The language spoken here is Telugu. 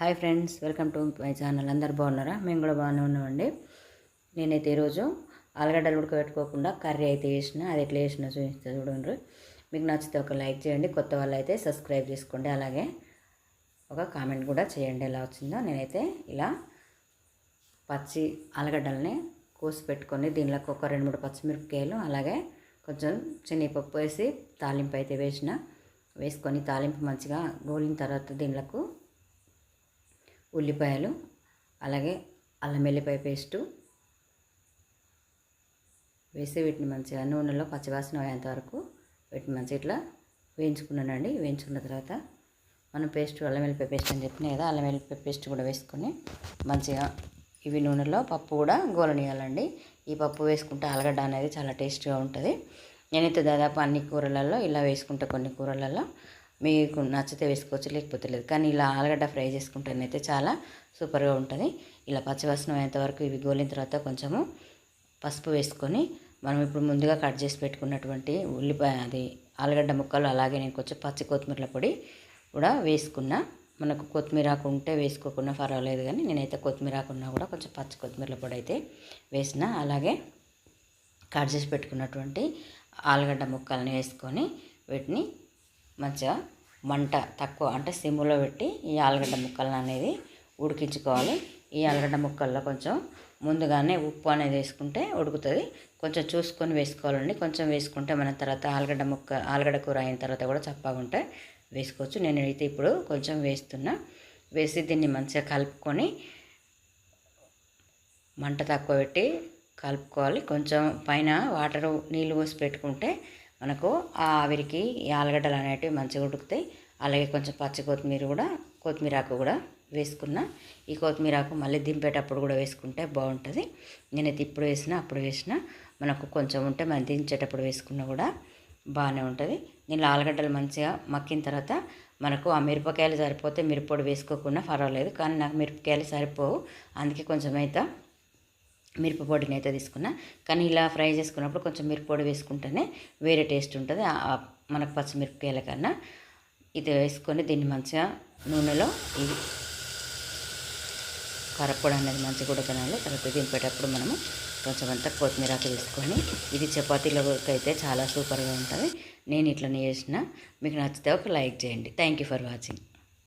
Hi friends welcome to my channel. అందరు బాగున్నారా? మేము కూడా బాగానే ఉన్నామండి. నేనైతే ఈరోజు ఆలుగడ్డలు ఉడకబెట్టుకోకుండా కర్రీ అయితే వేసిన అది ఎట్లా వేసినా చూపిస్తే చూడండి. మీకు నచ్చితే ఒక లైక్ చేయండి కొత్త వాళ్ళు అయితే సబ్స్క్రైబ్ చేసుకోండి. అలాగే ఒక కామెంట్ కూడా చేయండి ఎలా వచ్చిందో. నేనైతే ఇలా పచ్చి ఆలుగడ్డల్ని కోసి పెట్టుకొని దీనిలోకి ఒక రెండు మూడు పచ్చిమిరపకాయలు అలాగే కొంచెం శనగపప్పు వేసి తాలింపు అయితే వేసిన వేసుకొని తాలింపు మంచిగా గోలిన తర్వాత దీనిలోకి ఉల్లిపాయలు అలాగే అల్లం వెల్లిపాయ పేస్టు. వేసి వీటిని మంచిగా నూనెలో పచ్చివాసన అయ్యేంత వరకు వీటిని మంచిగా ఇట్లా వేయించుకున్నానండి. వేయించుకున్న తర్వాత మనం పేస్ట్ అల్లం వెల్లిపాయ పేస్ట్ అని చెప్పిన కదా అల్లం వెల్లిపాయ పేస్ట్ కూడా వేసుకొని మంచిగా ఇవి నూనెలో పప్పు కూడా గోలనియాలండి. ఈ పప్పు వేసుకుంటే ఆలుగడ్డ అనేది చాలా టేస్ట్గా ఉంటుంది. నేనైతే దాదాపు అన్ని కూరలలో ఇలా వేసుకుంటా కొన్ని కూరలలో. మీకు నచ్చితే వేసుకోవచ్చు లేకపోతే లేదు. కానీ ఇలా ఆలుగడ్డ ఫ్రై చేసుకుంటేనైతే చాలా సూపర్గా ఉంటుంది. ఇలా పచ్చివాసన అయ్యేంతవరకు ఇవి గోలిన తర్వాత కొంచెము పసుపు వేసుకొని మనం ఇప్పుడు ముందుగా కట్ చేసి పెట్టుకున్నటువంటి ఉల్లిపాయ అది ఆలుగడ్డ ముక్కలు అలాగే నేను కొంచెం పచ్చి కొత్తిమీర పొడి కూడా వేసుకున్నా. మనకు కొత్తిమీర ఉంటే వేసుకోకుండా పర్వాలేదు కానీ నేనైతే కొత్తిమీర ఆకు ఉన్నా కూడా కొంచెం పచ్చి కొత్తిమీర పొడి అయితే వేసిన. అలాగే కట్ చేసి పెట్టుకున్నటువంటి ఆలుగడ్డ ముక్కల్ని వేసుకొని వీటిని మంచిగా మంట తక్కువ అంటే సిమ్లో పెట్టి ఈ ఆలుగడ్డ ముక్కలను అనేది ఉడికించుకోవాలి. ఈ ఆలుగడ్డ ముక్కల్లో కొంచెం ముందుగానే ఉప్పు అనేది వేసుకుంటే ఉడుకుతుంది. కొంచెం చూసుకొని వేసుకోవాలండి. కొంచెం వేసుకుంటే మన తర్వాత ఆలుగడ్డ ముక్క ఆలుగడ్డ కూర అయిన తర్వాత కూడా చప్పగా ఉంటే వేసుకోవచ్చు. నేను అయితే ఇప్పుడు కొంచెం వేస్తున్నా. వేసి దీన్ని మంచిగా కలుపుకొని మంట తక్కువ పెట్టి కలుపుకోవాలి. కొంచెం పైన వాటర్ నీళ్ళు పోసి పెట్టుకుంటే మనకు ఆవిరికి ఈ ఆలుగడ్డలు అనేటివి మంచిగా ఉడుకుతాయి. అలాగే కొంచెం పచ్చి కొత్తిమీర కూడా కొత్తిమీర ఆకు కూడా వేసుకున్న. ఈ కొత్తిమీర ఆకు మళ్ళీ దింపేటప్పుడు కూడా వేసుకుంటే బాగుంటుంది. నేనైతే ఇప్పుడు వేసిన అప్పుడు వేసిన మనకు కొంచెం ఉంటే మనం దించేటప్పుడు వేసుకున్నా కూడా బాగానే ఉంటుంది. దీనిలో ఆలుగడ్డలు మంచిగా మక్కిన తర్వాత మనకు ఆ మిరపకాయలు సరిపోతే మిరపొడి వేసుకోకుండా పర్వాలేదు. కానీ నాకు మిరపకాయలు సరిపోవు. అందుకే కొంచెం అయితే మిరప పొడిని అయితే తీసుకున్నా. కానీ ఇలా ఫ్రై చేసుకున్నప్పుడు కొంచెం మిరపొడి వేసుకుంటేనే వేరే టేస్ట్ ఉంటుంది. మనకు పచ్చిమిరపకాయల కన్నా ఇది వేసుకొని దీన్ని మంచిగా నూనెలో ఇది కరప్పొడి అనేది మంచిగా ఉడకనాలి తర్వాత దింపేటప్పుడు మనము కొంచెం అంతా కొత్తిమీర వేసుకొని ఇది చపాతీలోకి అయితే చాలా సూపర్గా ఉంటుంది. నేను ఇట్లనే చేసిన. మీకు నచ్చితే ఒక లైక్ చేయండి. Thank you for watching